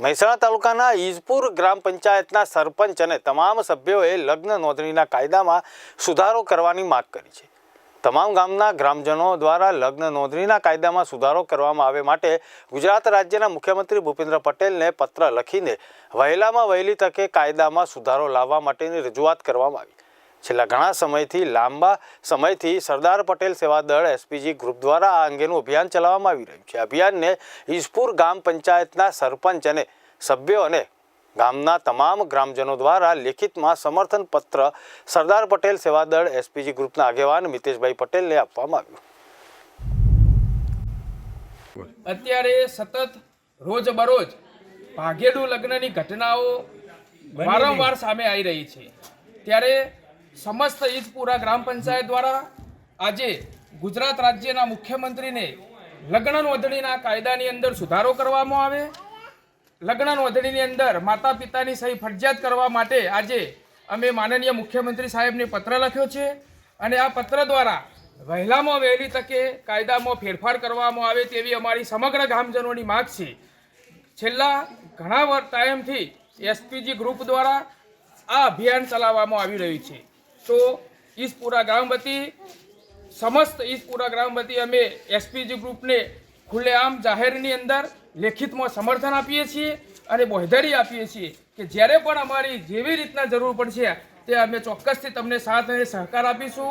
મહેસાણા તાલુકાના ઈજપુર ગ્રામ પંચાયતના સરપંચ અને તમામ સભ્યોએ લગ્ન નોંધણીના કાયદામાં સુધારો કરવાની માંગ કરી છે. તમામ ગામના ગ્રામજનો દ્વારા લગ્ન નોંધણીના કાયદામાં સુધારો કરવામાં આવે માટે ગુજરાત રાજ્યના મુખ્યમંત્રી ભૂપેન્દ્ર પટેલને પત્ર લખીને વહેલામાં વહેલી તકે કાયદામાં સુધારો લાવવા માટેની રજૂઆત કરવામાં આવી. છેલ્લા ઘણા સમયથી લાંબા સમયથી સરદાર પટેલ સેવા દળ એસપીજી ગ્રુપ દ્વારા આ અંગેનું અભિયાન ચલાવવામાં આવી રહ્યું છે. અભિયાનને ઈસપુર ગામ પંચાયતના સરપંચ અને સભ્યો અને ગામના તમામ ગ્રામજનો દ્વારા લેખિતમાં સમર્થન પત્ર સરદાર પટેલ સેવા દળ એસપીજી ગ્રુપના આગેવાન મિતેશભાઈ પટેલને આપવામાં આવ્યું. અત્યારે સતત રોજ બરોજ ભાગેડુ લગ્નની ઘટનાઓ વારંવાર સામે આવી રહી છે. ત્યારે સમસ્ત ઈજપુરા ગ્રામ પંચાયત દ્વારા આજે ગુજરાત રાજ્યના મુખ્યમંત્રીને લગ્ન નોંધણીના કાયદાની અંદર સુધારો કરવામાં આવે. લગ્ન નોંધણીની અંદર માતા પિતાની સહી ફરજિયાત કરવા માટે આજે અમે માનનીય મુખ્યમંત્રી સાહેબને પત્ર લખ્યો છે અને આ પત્ર દ્વારા વહેલામાં વહેલી તકે કાયદામાં ફેરફાર કરવામાં આવે તેવી અમારી સમગ્ર ગામજનોની માગ છે. છેલ્લા ઘણા ટાઈમથી એસપીજી ગ્રુપ દ્વારા આ અભિયાન ચલાવવામાં આવી રહ્યું છે. તો ઈસપુરા ગ્રામ વતી, સમસ્ત ઈસપુરા ગ્રામ વતી અમે એસપીજી ગ્રુપને ખુલ્લેઆમ જાહેરની અંદર લેખિતમાં સમર્થન આપીએ છીએ અને બોહદારી આપીએ છીએ કે જ્યારે પણ અમારી જેવી રીતના જરૂર પડશે, તે અમે ચોક્કસથી તમને સાથ અને સહકાર આપીશું.